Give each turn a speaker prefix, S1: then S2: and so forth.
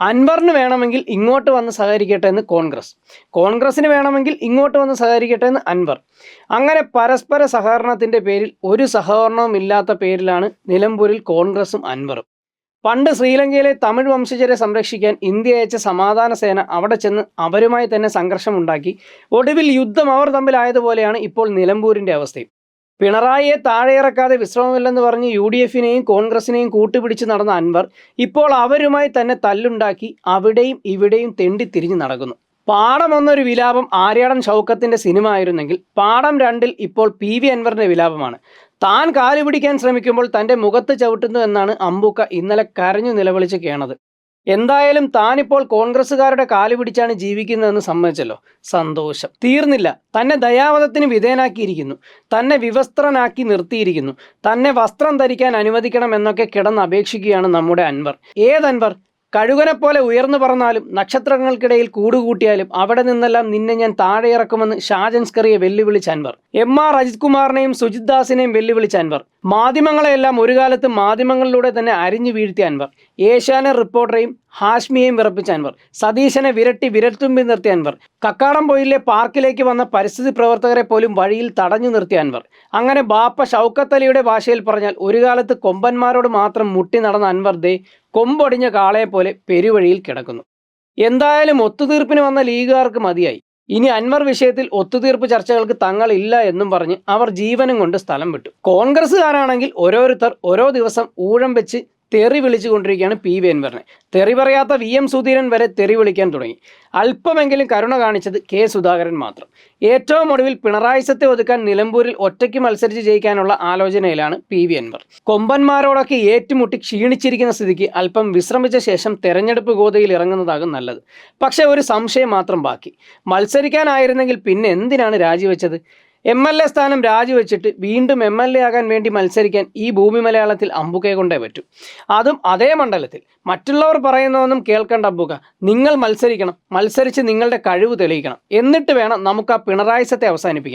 S1: അൻവറിന് വേണമെങ്കിൽ ഇങ്ങോട്ട് വന്ന് സഹകരിക്കട്ടെ എന്ന് കോൺഗ്രസ്. കോൺഗ്രസിന് വേണമെങ്കിൽ ഇങ്ങോട്ട് വന്ന് സഹകരിക്കട്ടെ എന്ന് അൻവർ. അങ്ങനെ പരസ്പര സഹകരണത്തിന്റെ പേരിൽ ഒരു സഹകരണവും ഇല്ലാത്ത പേരിലാണ് നിലമ്പൂരിൽ കോൺഗ്രസും അൻവറും. പണ്ട് ശ്രീലങ്കയിലെ തമിഴ് വംശജരെ സംരക്ഷിക്കാൻ ഇന്ത്യ അയച്ച സമാധാന സേന അവിടെ ചെന്ന് അവരുമായി തന്നെ സംഘർഷമുണ്ടാക്കി ഒടുവിൽ യുദ്ധം അവർ തമ്മിലായതുപോലെയാണ് ഇപ്പോൾ നിലമ്പൂരിന്റെ അവസ്ഥയും. പിണറായിയെ താഴെയിറക്കാതെ വിശ്രമമില്ലെന്ന് പറഞ്ഞ് യു ഡി എഫിനെയും കോൺഗ്രസിനെയും കൂട്ടുപിടിച്ച് നടന്ന അൻവർ ഇപ്പോൾ അവരുമായി തന്നെ തല്ലുണ്ടാക്കി അവിടെയും ഇവിടെയും തെണ്ടി തിരിഞ്ഞു നടക്കുന്നു. പാടം ഒന്നൊരു വിലാപം ആര്യാടൻ ഷൗക്കത്തിന്റെ സിനിമ ആയിരുന്നെങ്കിൽ പാടം രണ്ടിൽ ഇപ്പോൾ പി വി അൻവറിന്റെ വിലാപമാണ്. താൻ കാലുപിടിക്കാൻ ശ്രമിക്കുമ്പോൾ തന്റെ മുഖത്ത് ചവിട്ടുന്നു എന്നാണ് അമ്പൂക്ക ഇന്നലെ കരഞ്ഞു നിലവിളിച്ച് കേണത്. എന്തായാലും താനിപ്പോൾ കോൺഗ്രസ്സുകാരുടെ കാൽ പിടിച്ചാണ് ജീവിക്കുന്നതെന്ന് സമ്മതിച്ചല്ലോ. സന്തോഷം. തീർന്നില്ല. തന്നെ ദയാവധത്തിന് വിധേയനാക്കിയിരിക്കുന്നു. തന്നെ വിവസ്ത്രനാക്കി നിർത്തിയിരിക്കുന്നു. തന്നെ വസ്ത്രം ധരിക്കാൻ അനുവദിക്കണം എന്നൊക്കെ കിടന്ന് അപേക്ഷിക്കുകയാണ് നമ്മുടെ അൻവർ. ഏതൻവർ? കഴുകനെ പോലെ ഉയർന്നു പറന്നാലും നക്ഷത്രങ്ങൾക്കിടയിൽ കൂടുകൂട്ടിയാലും അവിടെ നിന്നെല്ലാം നിന്നെ ഞാൻ താഴെ ഇറക്കുമെന്ന് ഷാജൻസ്കറിയെ വെല്ലുവിളിച്ച അൻവർ. എം ആർ അജിത് കുമാറിനെയും സുജിത് ദാസിനെയും വെല്ലുവിളിച്ച അൻവർ. മാധ്യമങ്ങളെയെല്ലാം ഒരു കാലത്ത് മാധ്യമങ്ങളിലൂടെ തന്നെ അരിഞ്ഞു വീഴ്ത്തിയ അൻവർ. ഏഷ്യാനെ റിപ്പോർട്ടറെയും ഹാഷ്മിയെയും വിറപ്പിച്ച അൻവർ. സതീശനെ വിരട്ടി വിരൽത്തുമ്പി നിർത്തിയ അൻവർ. കക്കാടംപൊയിലെ പാർക്കിലേക്ക് വന്ന പരിസ്ഥിതി പ്രവർത്തകരെ പോലും വഴിയിൽ തടഞ്ഞു നിർത്തിയ അൻവർ. അങ്ങനെ ബാപ്പ ഷൗക്കത്തലിയുടെ ഭാഷയിൽ പറഞ്ഞാൽ ഒരു കാലത്ത് കൊമ്പന്മാരോട് മാത്രം മുട്ടി നടന്ന അൻവർ ദേ കൊമ്പൊടിഞ്ഞ കാളയെ പോലെ പെരുവഴിയിൽ കിടക്കുന്നു. എന്തായാലും ഒത്തുതീർപ്പിന് വന്ന ലീഗുകാർക്ക് മതിയായി. ഇനി അൻവർ വിഷയത്തിൽ ഒത്തുതീർപ്പ് ചർച്ചകൾക്ക് തങ്ങളില്ല എന്നും പറഞ്ഞ് അവർ ജീവനും കൊണ്ട് സ്ഥലം വിട്ടു. കോൺഗ്രസ്സുകാരാണെങ്കിൽ ഓരോരുത്തർ ഓരോ ദിവസം ഊഴം വെച്ച് തെറി വിളിച്ചുകൊണ്ടിരിക്കുകയാണ് പി വി അൻവറിനെ. തെറി പറയാത്ത വി എം സുധീരൻ വരെ തെറി വിളിക്കാൻ തുടങ്ങി. അല്പമെങ്കിലും കരുണ കാണിച്ചത് കെ സുധാകരൻ മാത്രം. ഏറ്റവും ഒടുവിൽ പിണറായി സത്തെ ഒതുക്കാൻ നിലമ്പൂരിൽ ഒറ്റയ്ക്ക് മത്സരിച്ച് ജയിക്കാനുള്ള ആലോചനയിലാണ് പി വി അൻവർ. കൊമ്പന്മാരോടൊക്കെ ഏറ്റുമുട്ടി ക്ഷീണിച്ചിരിക്കുന്ന സ്ഥിതിക്ക് അല്പം വിശ്രമിച്ച ശേഷം തെരഞ്ഞെടുപ്പ് ഗോതയിൽ ഇറങ്ങുന്നതാകും നല്ലത്. പക്ഷേ ഒരു സംശയം മാത്രം ബാക്കി. മത്സരിക്കാനായിരുന്നെങ്കിൽ പിന്നെ എന്തിനാണ് രാജിവെച്ചത്? എം എൽ എ സ്ഥാനം രാജിവെച്ചിട്ട് വീണ്ടും എം എൽ എ ആകാൻ വേണ്ടി മത്സരിക്കാൻ ഈ ഭൂമി മലയാളത്തിൽ അമ്പുകയെ കൊണ്ടേ പറ്റൂ. അതും അതേ മണ്ഡലത്തിൽ. മറ്റുള്ളവർ പറയുന്നതൊന്നും കേൾക്കേണ്ട അമ്പുക. നിങ്ങൾ മത്സരിക്കണം. മത്സരിച്ച് നിങ്ങളുടെ കഴിവ് തെളിയിക്കണം. എന്നിട്ട് വേണം നമുക്ക് ആ പിണറായിസത്തെ അവസാനിപ്പിക്കാൻ.